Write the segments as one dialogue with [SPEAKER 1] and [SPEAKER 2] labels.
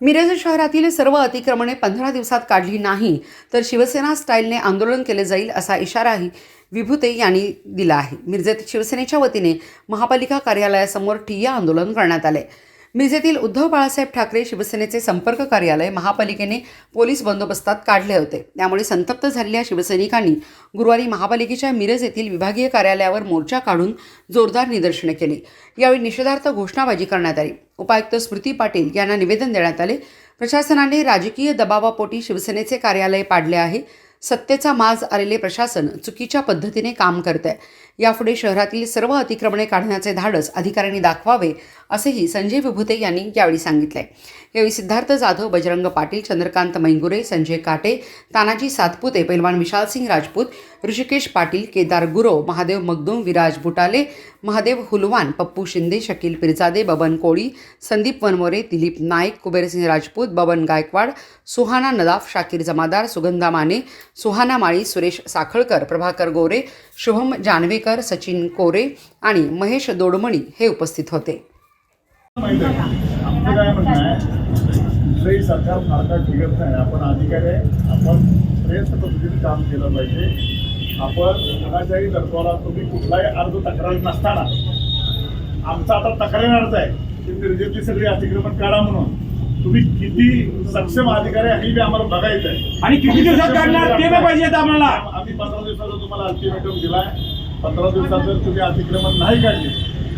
[SPEAKER 1] मिरज शहरातील सर्व अतिक्रमणे पंधरा दिवसात काढली नाही तर शिवसेना स्टाईलने आंदोलन केले जाईल असा इशाराही विभूते यांनी दिला आहे. मिरजेत शिवसेनेच्या वतीने महापालिका कार्यालयासमोर ठिय्या आंदोलन करण्यात आले. मिरजेतील उद्धव बाळासाहेब ठाकरे शिवसेनेचे संपर्क कार्यालय महापालिकेने पोलीस बंदोबस्तात काढले होते. त्यामुळे संतप्त झालेल्या शिवसैनिकांनी गुरुवारी महापालिकेच्या मिरज येथील विभागीय कार्यालयावर मोर्चा काढून जोरदार निदर्शने केली. यावेळी निषेधार्थ घोषणाबाजी करण्यात आली. उपायुक्त स्मृती पाटील यांना निवेदन देण्यात आले. प्रशासनाने राजकीय दबावापोटी शिवसेनेचे कार्यालय पाडले आहे. सत्तेचा माज आलेले प्रशासन चुकीच्या पद्धतीने काम करत आहे यापुढे शहरातील सर्व अतिक्रमणे काढण्याचे धाडस अधिकाऱ्यांनी दाखवावे असेही संजय विभूते यांनी यावेळी सांगितले यावेळी सिद्धार्थ जाधव बजरंग पाटील चंद्रकांत मैंगुरे संजय काटे तानाजी सातपुते पैलवान विशालसिंग राजपूत ऋषिकेश पाटील केदार गुरो महादेव मगदूम विराज बुटाले महादेव हुलवान पप्पू शिंदे शकील पिरजादे बबन कोळी संदीप वनमोरे दिलीप नाईक कुबेरसिंह राजपूत बबन गायकवाड सुहाना नदाफ शाकीर जमादार सुगंधा माने सुहाना माळी सुरेश साखळकर प्रभाकर गोरे शुभम जानवेकर सचिन कोरे आणि महेश दोडमणी हे उपस्थित होते.
[SPEAKER 2] आमचं काय म्हणणं आहे? कुठलंही सरकार फारका ठिकत नाही. आपण अधिकारी आपण प्रयत्न पद्धतीने काम केलं पाहिजे. आपण कुणाच्याही दर्जाला तुम्ही कुठलाही अर्ज तक्रार नसताना आमचा आता तक्रार अर्ज आहे. की मिरजेतली सगळी अतिक्रमण काढा म्हणून. तुम्ही किती सक्षम अधिकारी आहे हे बी आम्हाला बघायचं आहे.
[SPEAKER 3] आणि किती दिवसात काढणार ते पाहिजे आम्हाला.
[SPEAKER 2] आम्ही पंधरा दिवसाचा तुम्हाला अल्टिमेटम दिलाय. पंधरा दिवसात जर तुम्ही अतिक्रमण नाही काढले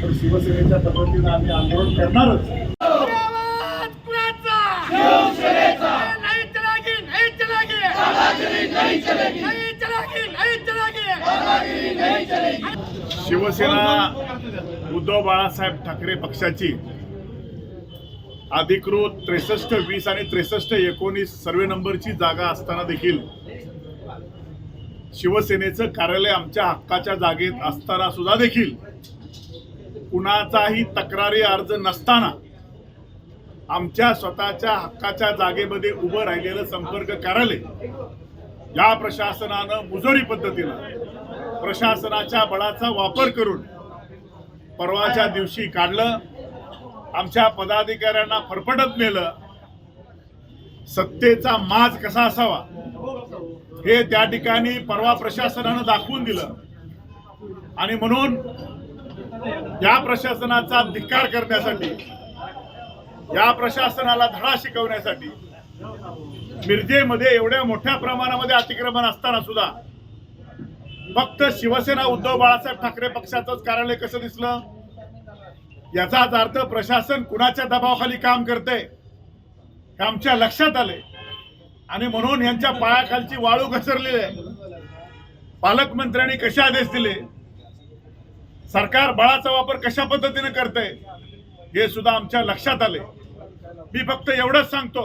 [SPEAKER 2] तर शिवसेनेच्या पद्धतीनं आम्ही आंदोलन करणारच.
[SPEAKER 4] आवाज कुणाचा शिवसेनेचा! नाही चलागी नाही चलागी! नहीं चलेगी! नहीं चलागी नहीं चलेगी!
[SPEAKER 2] शिवसेना उद्धव बाळासाहेब ठाकरे पक्षाची अधिकृत त्रेसष्ट वीस आणि त्रेसष्ट एकोणीस सर्वे नंबरची जागा असताना देखील शिवसेनेचं कार्यालय आमच्या हक्काच्या जागेत असताना सुद्धा देखील कुणाचाही तक्रारी अर्ज नसताना आमच्या स्वतःच्या हक्काच्या जागेमध्ये उभं राहिलेलं संपर्क कार्यालय या प्रशासनानं मुजोरी पद्धतीनं प्रशासनाच्या बळाचा वापर करून परवाच्या दिवशी काढलं आमच्या पदाधिकाऱ्यांना फरफटत नेलं. सत्तेचा माज कसा असावा हे त्या ठिकाणी परवा प्रशासनानं दाखवून दिलं. आणि म्हणून या प्रशासनाचा धिक्कार करण्यासाठी या प्रशासनाला धडा शिकवण्यासाठी मिरजेमध्ये एवढ्या मोठ्या प्रमाणामध्ये अतिक्रमण असताना सुद्धा फक्त शिवसेना उद्धव बाळासाहेब ठाकरे पक्षाचंच कार्यालय कसं दिसलं? याचाच अर्थ प्रशासन कुणाच्या दबावाखाली काम करते हे आमच्या लक्षात आले आणि म्हणून यांच्या पायाखालची वाळू घसरलेली आहे. पालकमंत्र्यांनी कसे आदेश दिले? सरकार बळाचा वापर कशा पद्धतीने करते हे सुद्धा आमच्या लक्षात आले. मी फक्त एवढंच सांगतो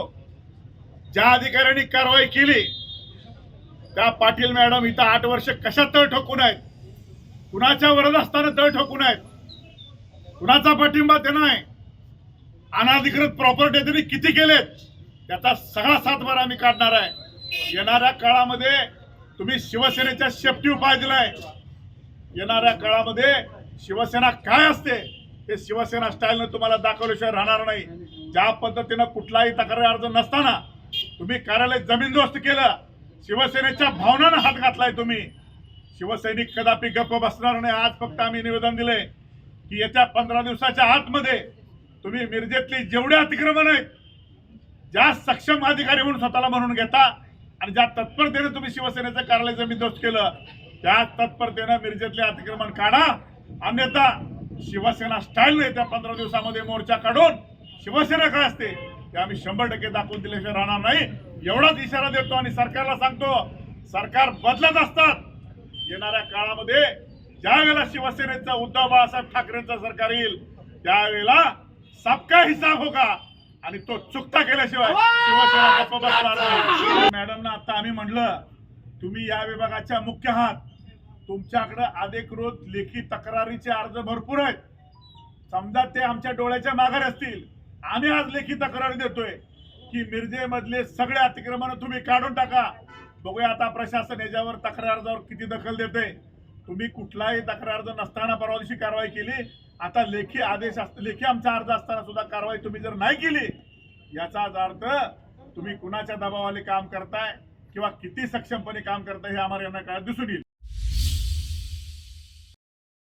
[SPEAKER 2] ज्या अधिकाऱ्यांनी कारवाई केली त्या पाटील मॅडम इथं आठ वर्ष कशा तळ ठोकून आहेत? कुणाच्या वरद असताना तळ ठोकून आहेत? कुणाचा पाठिंबा देणं आहे? अनाधिकृत प्रॉपर्टी त्यांनी किती केलेत? त्याचा सगळा सातबार आम्ही काढणार आहे. येणाऱ्या काळामध्ये तुम्ही शिवसेनेच्या शेपटी उपाय दिलाय. येणाऱ्या काळामध्ये शिवसेना काय असते ते शिवसेना स्टाईलनं तुम्हाला दाखवल्याशिवाय राहणार नाही. ज्या पद्धतीनं कुठलाही तक्रार अर्ज नसताना तुम्ही कार्यालय जमीनदोस्त केलं शिवसेनेच्या भावनानं हात घातलाय तुम्ही. शिवसैनिक कदापि गप्प बसणार नाही. आज फक्त आम्ही निवेदन दिले की येत्या पंधरा दिवसाच्या आतमध्ये तुम्ही मिरजेतली जेवढे अतिक्रमण आहेत ज्या सक्षम अधिकारी म्हणून स्वतःला म्हणून घेता आणि ज्या तत्परतेने तुम्ही शिवसेनेचं कार्यालय जमीनदोस्त केलं त्या तत्परतेनं मिरजेतले अतिक्रमण काढा. अन्यथा शिवसेना स्टाईल नाही त्या पंधरा दिवसामध्ये मोर्चा काढून शिवसेना काय असते ते आम्ही शंभर टक्के दाखवून दिल्याशिवाय राहणार नाही. एवढाच इशारा देतो आणि सरकारला सांगतो सरकार बदलत असतात. येणाऱ्या काळामध्ये ज्या वेळेला शिवसेनेचं उद्धव बाळासाहेब ठाकरेंचं सरकार येईल त्यावेळेला सबका हिसाब होगा आणि तो चुकता केल्याशिवाय शिवसेना मॅडमना आता आम्ही म्हणलं तुम्ही या विभागाच्या मुख्य आहात. तुमच्याकडं अधिकृत लेखी तक्रारीचे अर्ज भरपूर आहेत. समजा ते आमच्या डोळ्याच्या माघार असतील. आम्ही आज लेखी तक्रारी देतोय की मिरजेमधले सगळे अतिक्रमण तुम्ही काढून टाका. बघूया आता प्रशासन याच्यावर तक्रार अर्जावर किती दखल देते तुम्ही कुठलाही तक्रार अर्ज नसताना परवा दिवशी कारवाई केली. आता लेखी आदेश अस- लेखी आमचा अर्ज असताना सुद्धा कारवाई तुम्ही जर नाही केली याचाच अर्थ तुम्ही कुणाच्या दबावाने काम करताय किंवा किती सक्षमपणे काम करताय हे आम्हाला यांना काळात दिसून येईल.